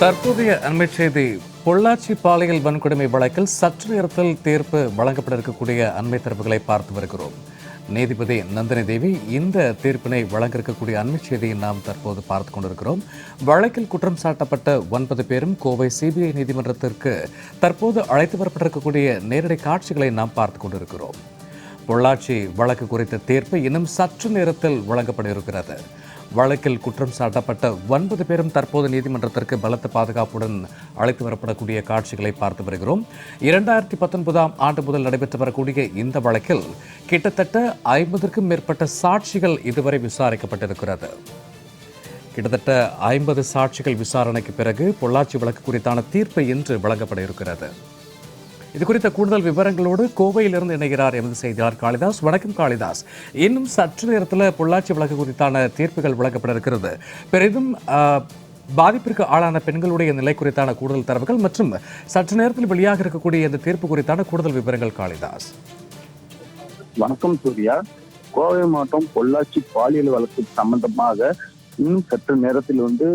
தற்போதைய அண்மை செய்தி பொள்ளாச்சி பாலியல் வன்கொடுமை வழக்கில் சற்று நேரத்தில் தீர்ப்பு வழங்கப்பட இருக்கக்கூடிய அண்மை தரப்புகளை பார்த்து வருகிறோம். நீதிபதி நந்தினி தேவி இந்த தீர்ப்பினை வழங்க இருக்கக்கூடிய அண்மை செய்தியை நாம் தற்போது பார்த்து கொண்டிருக்கிறோம். வழக்கில் குற்றம் சாட்டப்பட்ட ஒன்பது பேரும் கோவை சிபிஐ நீதிமன்றத்திற்கு தற்போது அழைத்து வரப்பட்டிருக்கக்கூடிய நேரடி காட்சிகளை நாம் பார்த்து கொண்டிருக்கிறோம். பொள்ளாச்சி வழக்கு குறித்த தீர்ப்பு இன்னும் சற்று நேரத்தில் வழங்கப்பட இருக்கிறது. வழக்கில் குற்றம் சாட்டப்பட்ட ஒன்பது பேரும் தற்போது நீதிமன்றத்திற்கு பலத்த பாதுகாப்புடன் அழைத்து வரப்படக்கூடிய காட்சிகளை பார்த்து வருகிறோம். இரண்டாயிரத்தி பத்தொன்பதாம் ஆண்டு முதல் நடைபெற்று வரக்கூடிய இந்த வழக்கில் கிட்டத்தட்ட ஐம்பதுக்கும் மேற்பட்ட சாட்சிகள் இதுவரை விசாரிக்கப்பட்டிருக்கிறது. கிட்டத்தட்ட ஐம்பது சாட்சிகள் விசாரணைக்கு பிறகு பொள்ளாச்சி வழக்கு குறித்தான தீர்ப்பு இன்று வழங்கப்பட இருக்கிறது. இது குறித்த கூடுதல் விவரங்களோடு கோவையிலிருந்து இணைகிறார் எமது செய்தியாளர் காளிதாஸ். வணக்கம் காளிதாஸ். இன்னும் சற்று நேரத்தில் பொள்ளாச்சி வழக்கு குறித்தான தீர்ப்புகள் வழங்கப்பட இருக்கிறது. பெரிதும் ஆஹ், பாதிப்பிற்கு ஆளான பெண்களுடைய நிலை குறித்தான கூடுதல் தரவுகள் மற்றும் சற்று நேரத்தில் வெளியாக இருக்கக்கூடிய இந்த தீர்ப்பு குறித்தான கூடுதல் விவரங்கள் காளிதாஸ். வணக்கம் சூர்யா. கோவை மாவட்டம் பொள்ளாச்சி பாலியல் வழக்கு சம்பந்தமாக இன்னும் சற்று நேரத்தில் வந்து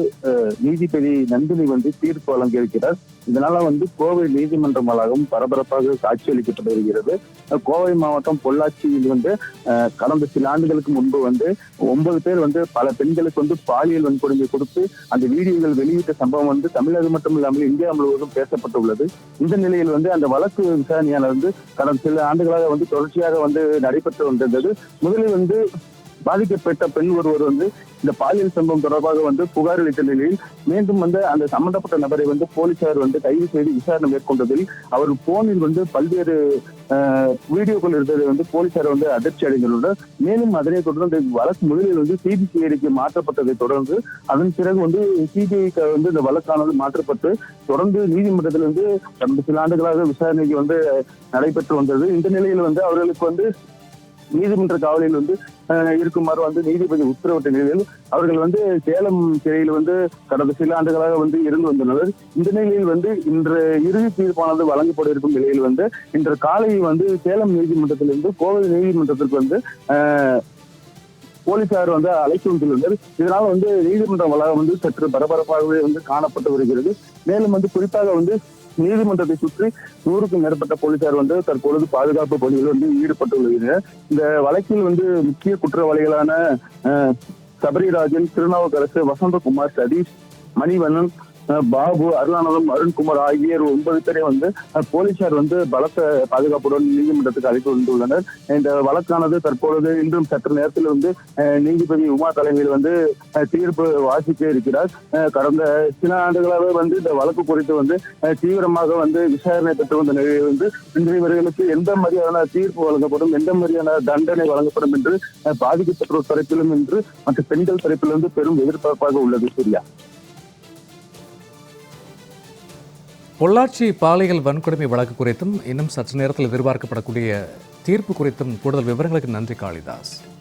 நீதிபதி நந்தினி வந்து தீர்ப்பு வழங்கியிருக்கிறார். இதனால வந்து கோவை நீதிமன்றம் வளாகம் பரபரப்பாக காட்சியளிக்கப்பட்டு வருகிறது. கோவை மாவட்டம் பொள்ளாச்சியில் வந்து கடந்த சில ஆண்டுகளுக்கு முன்பு வந்து ஒன்பது பேர் வந்து பல பெண்களுக்கு வந்து பாலியல் வன்கொடுமை கொடுத்து அந்த வீடியோகள் வெளியிட்ட சம்பவம் வந்து தமிழகம் மட்டும் இல்லாமல் இந்தியா முழுவதும் பேசப்பட்டுள்ளது. இந்த நிலையில் வந்து அந்த வழக்கு விசாரணையாளர் வந்து கடந்த சில ஆண்டுகளாக வந்து தொடர்ச்சியாக வந்து நடைபெற்று வந்திருந்தது. முதலில் வந்து பாதிக்கப்பட்ட பெண் ஒருவர் வந்து இந்த பாலியல் சம்பவம் தொடர்பாக வந்து புகார் அளித்த நிலையில் மீண்டும் வந்து அந்த சம்பந்தப்பட்ட நபரை வந்து போலீசார் வந்து கைது செய்து விசாரணை மேற்கொண்டதில் அவர் போனில் வந்து பல்வேறு வீடியோக்கள் இருந்ததை வந்து போலீசார் வந்து அதிர்ச்சி அடைந்துள்ளனர். மேலும் அதனை தொடர்ந்து வழக்கு முதலில் வந்து சிபிசிஐடிக்கு மாற்றப்பட்டதை தொடர்ந்து அதன் பிறகு வந்து சிபிஐக்கு வந்து இந்த வழக்கானது மாற்றப்பட்டு தொடர்ந்து நீதிமன்றத்தில் வந்து கடந்த சில ஆண்டுகளாக விசாரணைக்கு வந்து நடைபெற்று வந்தது. இந்த நிலையில் வந்து அவர்களுக்கு வந்து நீதிமன்ற காவலில் வந்து அஹ், இருக்குமாறு வந்து நீதிபதி உத்தரவிட்ட நிலையில் அவர்கள் வந்து சேலம் சிறையில் வந்து கடந்த சில ஆண்டுகளாக வந்து இருந்து வந்துள்ளனர். இந்த நிலையில் வந்து இன்று இறுதி தீர்ப்பானது வழங்கப்பட இருக்கும் நிலையில் வந்து இன்று காலை வந்து சேலம் நீதிமன்றத்திலிருந்து கோவை நீதிமன்றத்திற்கு வந்து அஹ், போலீசார் வந்து அழைத்து வந்துள்ளனர். இதனால வந்து நீதிமன்ற வளாகம் வந்து சற்று பரபரப்பாகவே வந்து காணப்பட்டு வருகிறது. மேலும் வந்து குறிப்பாக வந்து நீதிமன்றத்தை சுற்றி நூறுக்கும் மேற்பட்ட போலீசார் வந்து தற்பொழுது பாதுகாப்பு பணியில் வந்து ஈடுபட்டுள்ளது இந்த வழக்கில் வந்து முக்கிய குற்றவாளிகளான அஹ், சபரிராஜன் திருநாவுக்கரசு வசந்தகுமார் சதீஷ் மணிவண்ணன் பாபு அருளானந்தம் அருண்குமார் ஆகியோர் ஒன்பது பேரை வந்து போலீசார் வந்து பலத்த பாதுகாப்புடன் நீதிமன்றத்துக்கு அழைத்து வந்துள்ளனர். இந்த வழக்கானது தற்பொழுது இன்றும் சற்று நேரத்தில் வந்து அஹ், நீதிபதி உமா தலைமையில் வந்து தீர்ப்பு வாசிக்க இருக்கிறார். அஹ், கடந்த சில ஆண்டுகளாக வந்து இந்த வழக்கு குறித்து வந்து அஹ், தீவிரமாக வந்து விசாரணை பெற்று வந்த நிலையில் வந்து இன்று இவர்களுக்கு எந்த மாதிரியான தீர்ப்பு வழங்கப்படும் எந்த மாதிரியான தண்டனை வழங்கப்படும் என்று அஹ், பாதிக்கப்பட்டோர் தரப்பிலும் என்று மற்ற பெண்கள் தரப்பிலிருந்து பெரும் எதிர்பார்ப்பாக உள்ளது சரியா. பொள்ளாச்சி பாலியல் வன்கொடுமை வழக்கு குறித்தும் இன்னும் சற்று நேரத்தில் எதிர்பார்க்கப்படக்கூடிய தீர்ப்பு குறித்தும் கூடுதல் விவரங்களுக்கு நன்றி காளிதாஸ்.